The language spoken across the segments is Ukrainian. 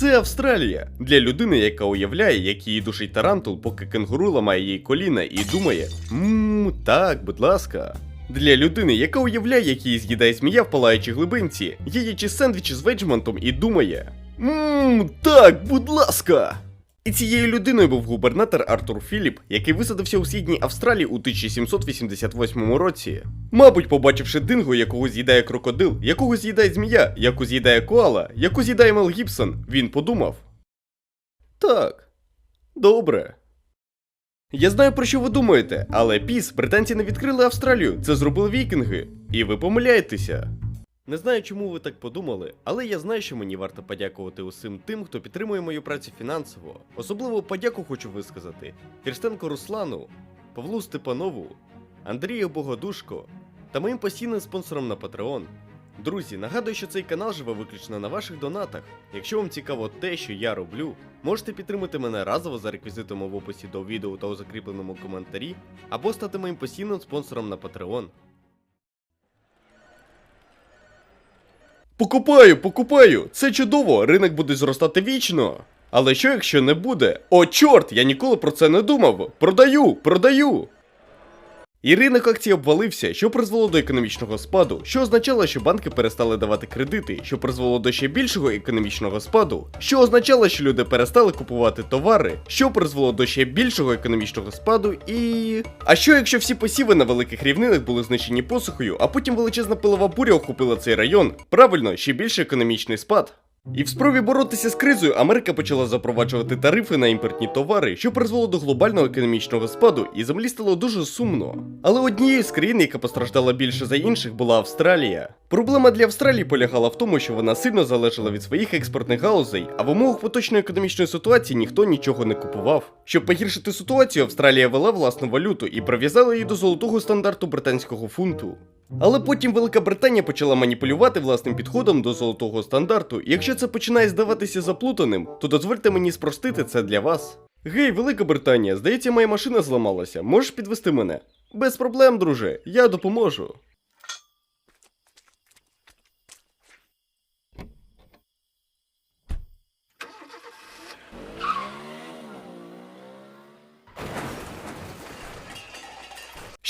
Це Австралія для людини, яка уявляє, як її душить тарантул, поки кенгуру ламає її коліна і думає: Ммм, так, будь ласка. Для людини, яка уявляє, як її з'їдає змія в палаючій глибинці, їдячи сендвічі з веджмантом і думає: Ммм, так, будь ласка. І цією людиною був губернатор Артур Філіп, який висадився у східній Австралії у 1788 році. Мабуть, побачивши дингу, якого з'їдає крокодил, якого з'їдає змія, яку з'їдає коала, яку з'їдає Мел Гібсон, він подумав. Так, добре. Я знаю про що ви думаєте, але піс, британці не відкрили Австралію, це зробили вікінги. І ви помиляєтеся. Не знаю, чому ви так подумали, але я знаю, що мені варто подякувати усім тим, хто підтримує мою працю фінансово. Особливо подяку хочу висказати Фірстенко Руслану, Павлу Степанову, Андрію Богодушко та моїм постійним спонсорам на Patreon. Друзі, нагадую, що цей канал живе виключно на ваших донатах. Якщо вам цікаво те, що я роблю, можете підтримати мене разово за реквізитами в описі до відео та у закріпленому коментарі, або стати моїм постійним спонсором на Patreon. Покупаю, покупаю! Це чудово, ринок буде зростати вічно. Але що якщо не буде? О, чорт, я ніколи про це не думав. Продаю, продаю. І ринок акцій обвалився, що призвело до економічного спаду, що означало, що банки перестали давати кредити, що призвело до ще більшого економічного спаду, що означало, що люди перестали купувати товари, що призвело до ще більшого економічного спаду і. А що якщо всі посіви на великих рівнинах були знищені посухою, а потім величезна пилова буря охопила цей район? Правильно, ще більший економічний спад. І в спробі боротися з кризою Америка почала запроваджувати тарифи на імпортні товари, що призвело до глобального економічного спаду, і землі стало дуже сумно. Але однією з країн, яка постраждала більше за інших, була Австралія. Проблема для Австралії полягала в тому, що вона сильно залежала від своїх експортних галузей, а в умовах поточної економічної ситуації ніхто нічого не купував. Щоб погіршити ситуацію, Австралія вела власну валюту і прив'язала її до золотого стандарту британського фунту. Але потім Велика Британія почала маніпулювати власним підходом до золотого стандарту, і якщо це починає здаватися заплутаним, то дозвольте мені спростити це для вас. Гей, Велика Британія, здається, моя машина зламалася. Можеш підвести мене? Без проблем, друже, я допоможу.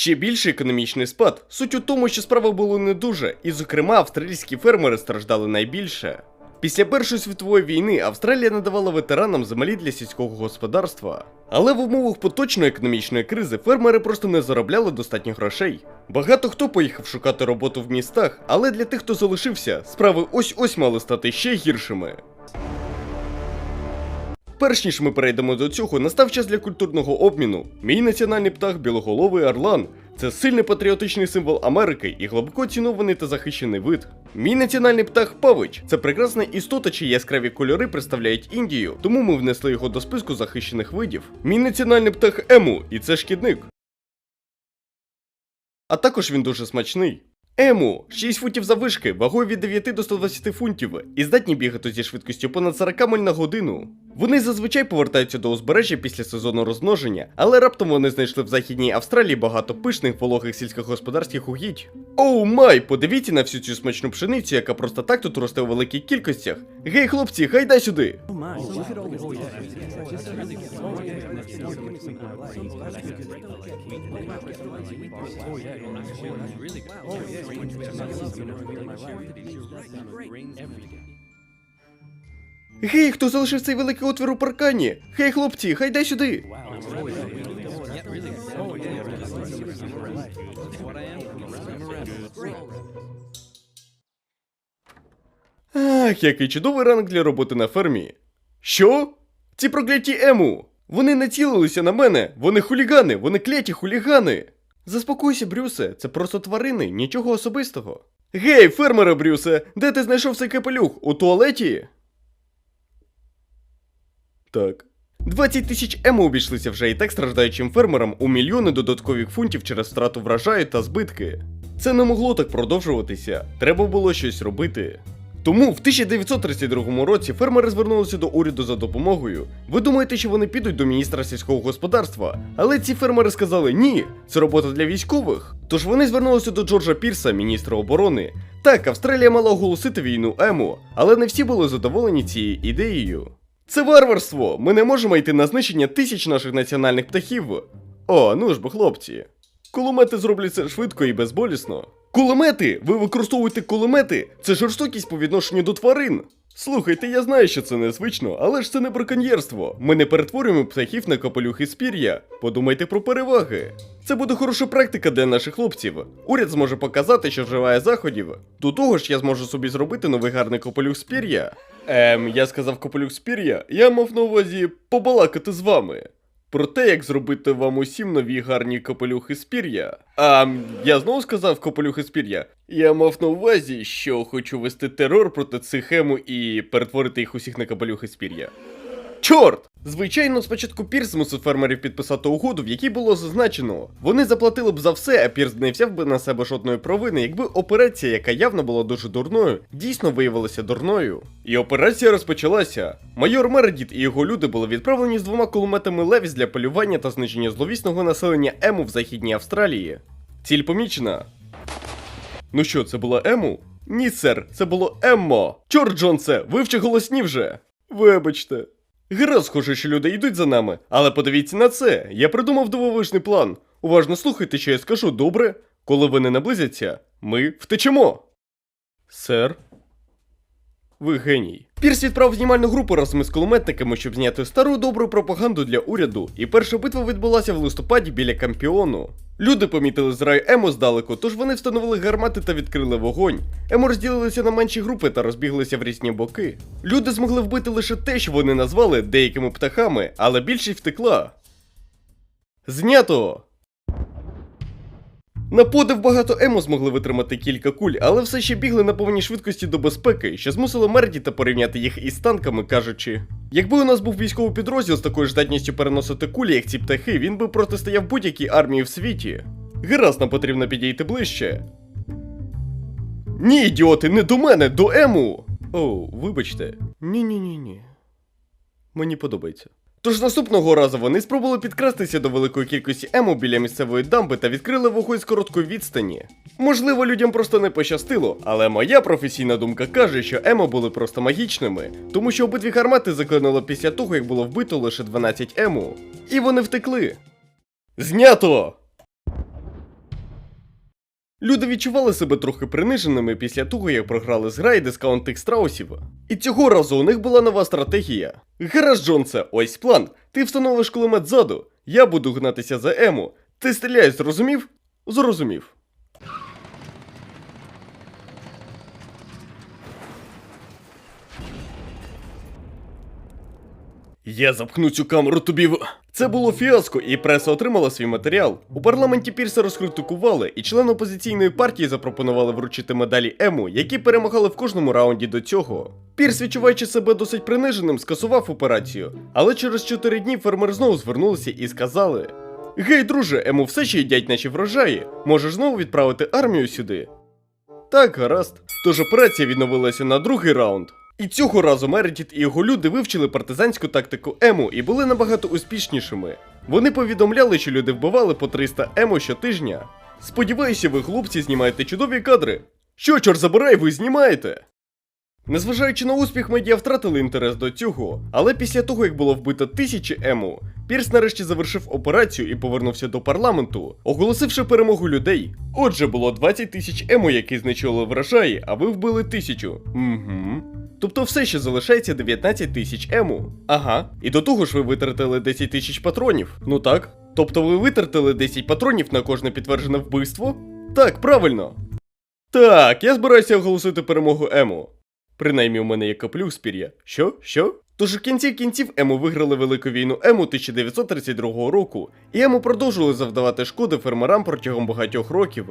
Ще більший економічний спад. Суть у тому, що справа була не дуже, і, зокрема, австралійські фермери страждали найбільше. Після Першої світової війни Австралія надавала ветеранам землі для сільського господарства. Але в умовах поточної економічної кризи фермери просто не заробляли достатньо грошей. Багато хто поїхав шукати роботу в містах, але для тих, хто залишився, справи ось-ось мали стати ще гіршими. Перш ніж ми перейдемо до цього, настав час для культурного обміну. Мій національний птах білоголовий орлан. Це сильний патріотичний символ Америки і глибоко цінований та захищений вид. Мій національний птах павич це прекрасна істота, чиї яскраві кольори представляють Індію, тому ми внесли його до списку захищених видів. Мій національний птах ему, і це шкідник. А також він дуже смачний. Ему 6 футів завишки, вагою від 9 до 120 фунтів і здатні бігати зі швидкістю понад 40 миль на годину. Вони зазвичай повертаються до узбережжя після сезону розмноження, але раптом вони знайшли в західній Австралії багато пишних вологих сільськогосподарських угідь. Оу май, подивіться на всю цю смачну пшеницю, яка просто так тут росте у великих кількостях. Гей, хлопці, гайда сюди! Гей, хто залишив цей великий отвір у паркані? Гей, хлопці, гайда сюди! Ах, який чудовий ранок для роботи на фермі. Що? Ці прокляті ему! Вони націлилися на мене! Вони хулігани! Вони кляті хулігани! Заспокойся, Брюсе, це просто тварини, нічого особистого. Гей, фермере, Брюсе, де ти знайшов цей капелюх? У туалеті? Так. 20 тисяч ему обійшлися вже і так страждаючим фермерам у мільйони додаткових фунтів через втрату врожаю та збитки. Це не могло так продовжуватися. Треба було щось робити. Тому в 1932 році фермери звернулися до уряду за допомогою. Ви думаєте, що вони підуть до міністра сільського господарства? Але ці фермери сказали ні, це робота для військових. Тож вони звернулися до Джорджа Пірса, міністра оборони. Так, Австралія мала оголосити війну Ему, але не всі були задоволені цією ідеєю. Це варварство! Ми не можемо йти на знищення тисяч наших національних птахів. О, ну ж бо, хлопці. Кулемети зроблять це швидко і безболісно. Кулемети! Ви використовуєте кулемети? Це жорстокість по відношенню до тварин. Слухайте, я знаю, що це незвично, але ж це не браконьєрство. Ми не перетворюємо птахів на капелюхи з пір'я. Подумайте про переваги. Це буде хороша практика для наших хлопців. Уряд зможе показати, що вживає заходів. До того ж, я зможу собі зробити новий гарний капелюх з пір'я. Ем, я сказав капелюх з пір'я, я мав на увазі побалакати з вами. Про те, як зробити вам усім нові гарні капелюхи з пір'я. А я знову сказав капелюхи з пір'я. Я мав на увазі, що хочу вести терор проти цих ему і перетворити їх усіх на капелюхи з пір'я. Чорт! Звичайно, спочатку Пірс мусив фермерів підписати угоду, в якій було зазначено. Вони заплатили б за все, а Пірс не взяв би на себе жодної провини, якби операція, яка явно була дуже дурною, дійсно виявилася дурною. І операція розпочалася. Майор Мередіт і його люди були відправлені з двома кулеметами Левіс для полювання та знищення зловісного населення Ему в Західній Австралії. Ціль помічена. Ну що, це була Ему? Ні, сер, це було Еммо. Чорт, Джонсе, вивчи голосні вже. Вибачте. Гаразд, схоже, що люди йдуть за нами, але подивіться на це. Я придумав дивовижний план. Уважно слухайте, що я скажу, добре? Коли вони наблизяться, ми втечемо. Сер. Ви геній. Пірс відправив знімальну групу разом із кулеметниками, щоб зняти стару добру пропаганду для уряду, і перша битва відбулася в листопаді біля Кампіону. Люди помітили зрай Емо здалеку, тож вони встановили гармати та відкрили вогонь. Емо розділилися на менші групи та розбіглися в різні боки. Люди змогли вбити лише те, що вони назвали деякими птахами, але більшість втекла. Знято! На подив багато емо змогли витримати кілька куль, але все ще бігли на повній швидкості до безпеки, що змусило Мердіта порівняти їх із танками, кажучи: якби у нас був військовий підрозділ з такою здатністю переносити кулі, як ці птахи, він би протистояв будь-якій армії в світі. Гаразд, нам потрібно підійти ближче. Ні, ідіоти, не до мене, до ему! О, вибачте. Ні-ні-ні ні. Мені подобається. Тож наступного разу вони спробували підкрастися до великої кількості ему біля місцевої дамби та відкрили вогонь з короткої відстані. Можливо, людям просто не пощастило, але моя професійна думка каже, що емо були просто магічними, тому що обидві гармати заклинуло після того, як було вбито лише 12 ему. І вони втекли. Знято! Люди відчували себе трохи приниженими після того, як програли з граї дискаунтних страусів. І цього разу у них була нова стратегія. Гаразд, Джонсе, ось план. Ти встановиш кулемет ззаду. Я буду гнатися за Ему. Ти стріляєш, зрозумів? Зрозумів. Я запхну цю камеру тобі в. Це було фіаско, і преса отримала свій матеріал. У парламенті Пірса розкритикували, і члени опозиційної партії запропонували вручити медалі Ему, які перемагали в кожному раунді до цього. Пірс, відчуваючи себе досить приниженим, скасував операцію. Але через 4 дні фермери знову звернулися і сказали: Гей, друже, Ему все ще їдять наші врожаї. Можеш знову відправити армію сюди? Так, гаразд. Тож операція відновилася на другий раунд. І цього разу Мередіт і його люди вивчили партизанську тактику Ему і були набагато успішнішими. Вони повідомляли, що люди вбивали по 300 Ему щотижня. Сподіваюся, ви, хлопці, знімаєте чудові кадри. Що, чор забирай, ви знімаєте? Незважаючи на успіх, медіа втратили інтерес до цього, але після того, як було вбито тисячі ему, Пірс нарешті завершив операцію і повернувся до парламенту, оголосивши перемогу людей. Отже, було 20 тисяч ему, які знищували врожаї, а ви вбили тисячу. Угу. Тобто все ще залишається 19 тисяч ему. Ага. І до того ж ви витратили 10 тисяч патронів. Ну так. Тобто ви витратили 10 патронів на кожне підтверджене вбивство? Так, правильно. Так, я збираюся оголосити перемогу ему. Принаймні у мене є каплюх з пір'я. Що? Що? Тож у кінці кінців Ему виграли велику війну Ему 1932 року, і Ему продовжували завдавати шкоди фермерам протягом багатьох років.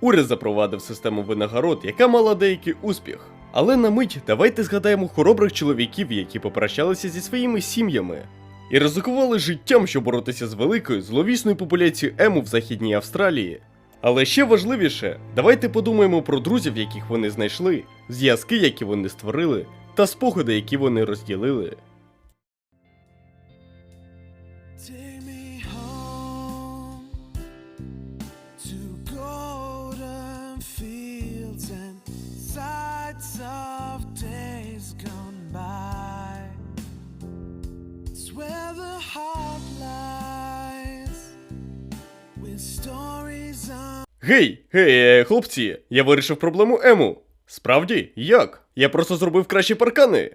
Уряд запровадив систему винагород, яка мала деякий успіх. Але на мить давайте згадаємо хоробрих чоловіків, які попрощалися зі своїми сім'ями і ризикували життям, щоб боротися з великою зловісною популяцією ему в Західній Австралії. Але ще важливіше, давайте подумаємо про друзів, яких вони знайшли, зв'язки, які вони створили, та спогади, які вони розділили. Гей, гей, е, хлопці, я вирішив проблему Ему. Справді, як? Я просто зробив кращі паркани.